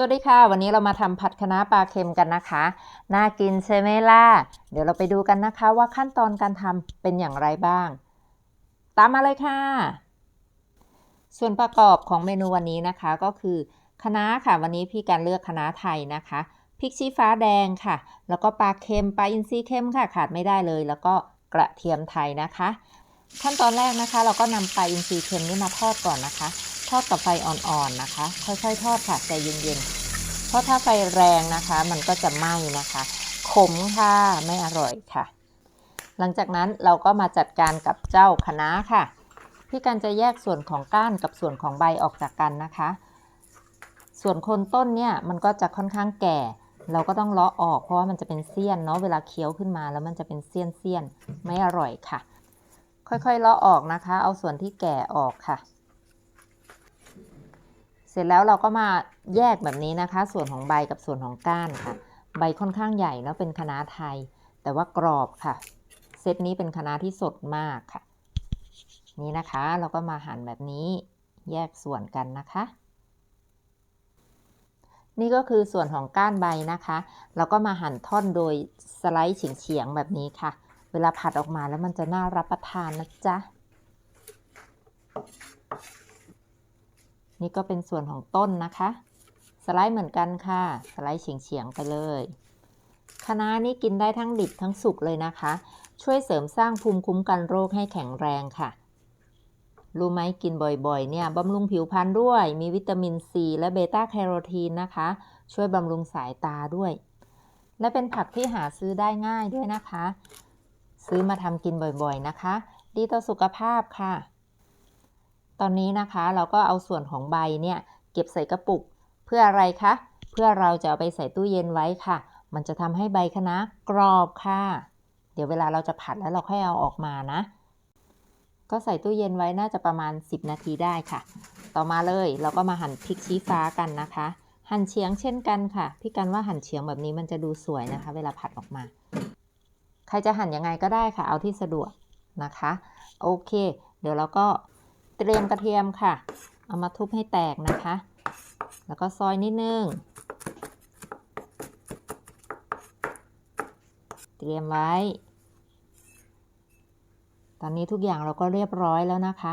สวัสดีค่ะ วันนี้เรามาทำผัดคะน้าปลาเค็มกันนะคะ น่ากินใช่ไหมล่ะ เดี๋ยวเราไปดูกันนะคะว่าขั้นตอนการทำเป็นอย่างไรบ้าง ตามมาเลยค่ะ ส่วนประกอบของเมนูวันนี้นะคะก็คือคะน้าค่ะ วันนี้พี่การเลือกคะน้าไทยนะคะพริกชี้ฟ้าแดงค่ะ แล้วก็ปลาเค็มปลาอินทรีเค็มค่ะ ขาดไม่ได้เลย แล้วก็กระเทียมไทยนะคะ ขั้นตอนแรกนะคะ เราก็นำปลาอินทรีเค็มนี่มาทอดก่อนนะคะ ทอดกับไฟอ่อนๆนะคะ ค่อยๆ ทอดค่ะใจเย็นๆ เพราะถ้าไฟแรงนะคะ มันก็จะไหม้นะคะ ขมค่ะไม่อร่อยค่ะ หลังจากนั้นเราก็มาจัดการกับเจ้าคะน้าค่ะ พี่กันจะแยกส่วนของก้านกับส่วนของใบออกจากกันนะคะ ส่วนโคนต้นเนี่ยมันก็จะค่อนข้างแก่ เราก็ต้องเลาะออกเพราะว่ามันจะเป็นเสี้ยนเนาะเวลาเคี้ยวขึ้นมาแล้วมันจะเป็นเสี้ยนเสี้ยนไม่อร่อยค่ะ ค่อยๆเลาะออกนะคะ เอาส่วนที่แก่ออกค่ะ เสร็จแล้วเราก็มาแยกแบบนี้นะคะ ส่วนของใบกับส่วนของก้านค่ะ ใบค่อนข้างใหญ่แล้วเป็นคณะไทย แต่ว่ากรอบค่ะ เซตนี้เป็นคณะที่สดมากค่ะ นี่นะคะ เราก็มาหั่นแบบนี้แยกส่วนกันนะคะ นี่ก็คือส่วนของก้านใบนะคะ เราก็มาหั่นท่อนโดยสไลด์เฉียงๆแบบนี้ค่ะ เวลาผัดออกมาแล้วมันจะน่ารับประทานนะจ๊ะ นี่ก็เป็นส่วนของต้นนะคะ สไลด์เหมือนกันค่ะ สไลด์เฉียงๆไปเลยคะน้านี่กินได้ทั้งดิบทั้งสุกเลยนะคะ ช่วยเสริมสร้างภูมิคุ้มกันโรคให้แข็งแรงค่ะ รู้ไหมกินบ่อยๆ เนี่ยบำรุงผิวพรรณด้วย มีวิตามินซีและเบต้าแคโรทีนนะคะ ช่วยบำรุงสายตาด้วย และเป็นผักที่หาซื้อได้ง่ายด้วยนะคะ ซื้อมาทำกินบ่อยๆนะคะ ดีต่อสุขภาพค่ะ ตอนนี้นะคะเราก็เอาส่วนของใบเนี่ยเก็บใส่กระปุก เพื่ออะไรคะ เพื่อเราจะเอาไปใส่ตู้เย็นไว้ค่ะ มันจะทำให้ใบคะน้ากรอบค่ะ เดี๋ยวเวลาเราจะผัดแล้วเราค่อยเอาออกมานะ ก็ใส่ตู้เย็นไว้น่าจะประมาณ 10 นาทีได้ค่ะ ต่อมาเลยเราก็มาหั่นพริกชี้ฟ้ากันนะคะ หั่นเฉียงเช่นกันค่ะ พี่กันว่าหั่นเฉียงแบบนี้มันจะดูสวยนะคะ เวลาผัดออกมา ใครจะหั่นยังไงก็ได้ค่ะ เอาที่สะดวกนะคะ โอเค เดี๋ยวเราก็ เตรียมกระเทียมค่ะ เอามาทุบให้แตกนะคะ แล้วก็ซอยนิดนึง เตรียมไว้ ตอนนี้ทุกอย่างเราก็เรียบร้อยแล้วนะคะ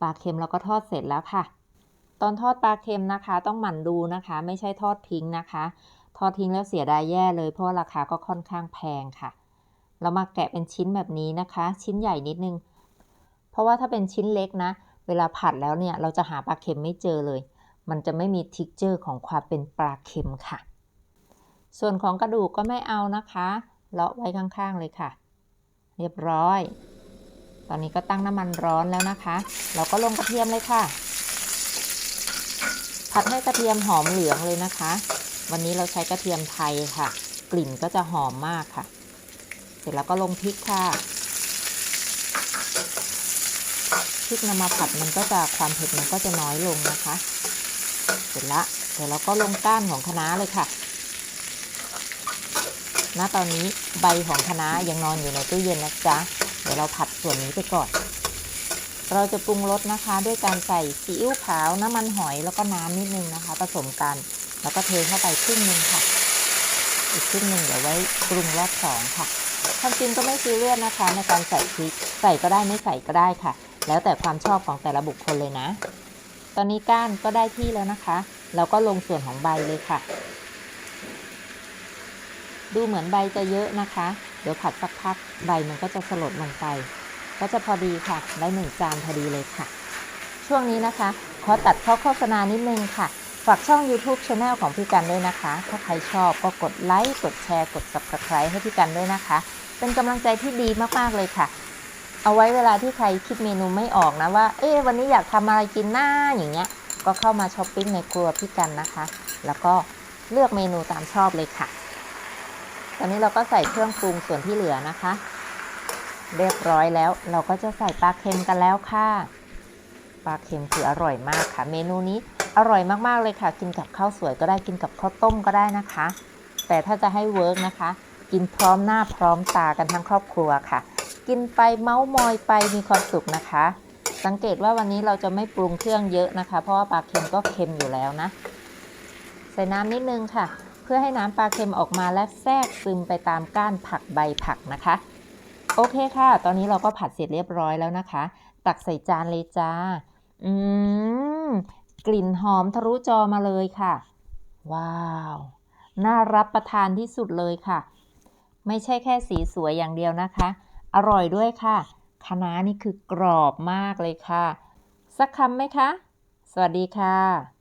ปลาเค็มเราก็ทอดเสร็จแล้วค่ะ ตอนทอดปลาเค็มนะคะ ต้องหมั่นดูนะคะ ไม่ใช่ทอดทิ้งนะคะ ทอดทิ้งแล้วเสียดายแย่เลย เพราะราคาก็ค่อนข้างแพงค่ะ เรามาแกะเป็นชิ้นแบบนี้นะคะ ชิ้นใหญ่นิดนึงเพราะว่าถ้าเป็นชิ้นเล็กนะ เวลาผัดแล้วเนี่ยเราจะหาปลาเค็มไม่เจอเลย มันจะไม่มีทิกเจอร์ของความเป็นปลาเค็มค่ะ ส่วนของกระดูกก็ไม่เอานะคะเลาะไว้ข้างๆเลยค่ะ เรียบร้อย ตอนนี้ก็ตั้งน้ำมันร้อนแล้วนะคะ เราก็ลงกระเทียมเลยค่ะ ผัดให้กระเทียมหอมเหลืองเลยนะคะ วันนี้เราใช้กระเทียมไทยค่ะ กลิ่นก็จะหอมมากค่ะ เสร็จแล้วก็ลงพริกค่ะพ ริกนำมาผัดมันก็จะความเผ็ดมันก็จะน้อยลงนะคะ เสร็จละเดี๋ยวเราก็ลงก้านของคะน้าเลยค่ะณตอนนี้ใบของคะน้ายังนอนอยู่ในตู้เย็นนะจ๊ะ เดี๋ยวเราผัดส่วนนี้ไปก่อน เราจะปรุงรสนะคะ ด้วยการใส่ซีอิ๊วขาวน้ำมันหอยแล้วก็น้ำนิดนึงนะคะ ผสมกันแล้วก็เทเข้าไปครึ่งหนึ่งค่ะ อีกครึ่งหนึ่งเดี๋ยวไว้ปรุงรอบสองค่ะความจริงก็ไม่ซีเรียสนะคะ ในการใส่พริกใส่ก็ได้ไม่ใส่ก็ได้ค่ะ แล้วแต่ความชอบของแต่ละบุคคลเลยนะ ตอนนี้ก้านก็ได้ที่แล้วนะคะ เราก็ลงส่วนของใบเลยค่ะ ดูเหมือนใบจะเยอะนะคะ เดี๋ยวผัดสักพักใบมันก็จะสลดลงไป ก็จะพอดีค่ะ ได้หนึ่งจานพอดีเลยค่ะ ช่วงนี้นะคะ ขอตัดเข้าโฆษณานิดนึงค่ะฝากช่อง YouTube Channel ของพี่กันด้วยนะคะ ถ้าใครชอบก็กดไลค์ กดแชร์ กด Subscribe ให้พี่กันด้วยนะคะ เป็นกำลังใจที่ดีมาก ๆ เลยค่ะ เอาไว้เวลาที่ใครคิดเมนูไม่ออกนะว่า เอ๊ะวันนี้อยากทำอะไรกินหน้าอย่างเงี้ย ก็เข้ามาช้อปปิ้งในครัวพี่กันนะคะ แล้วก็เลือกเมนูตามชอบเลยค่ะ ตอนนี้เราก็ใส่เครื่องปรุงส่วนที่เหลือนะคะ เรียบร้อยแล้วเราก็จะใส่ปลาเค็มกันแล้วค่ะปลาเค็มคืออร่อยมากค่ะ เมนูนี้อร่อยมากๆเลยค่ะ กินกับข้าวสวยก็ได้กินกับข้าวต้มก็ได้นะคะ แต่ถ้าจะให้เวิร์กนะคะ กินพร้อมหน้าพร้อมตากันทั้งครอบครัวค่ะ กินไปเมาส์มอยไปมีความสุขนะคะ สังเกตว่าวันนี้เราจะไม่ปรุงเครื่องเยอะนะคะ เพราะว่าปลาเค็มก็เค็มอยู่แล้วนะ ใส่น้ำนิดนึงค่ะ เพื่อให้น้ำปลาเค็มออกมาและแทรกซึมไปตามก้านผักใบผักนะคะ โอเคค่ะ ตอนนี้เราก็ผัดเสร็จเรียบร้อยแล้วนะคะ ตักใส่จานเลยจ้า อืมกลิ่นหอมทะลุจอมาเลยค่ะ ว้าว น่ารับประทานที่สุดเลยค่ะ ไม่ใช่แค่สีสวยอย่างเดียวนะคะ อร่อยด้วยค่ะคะน้านี่คือกรอบมากเลยค่ะ สักคำไหมคะ สวัสดีค่ะ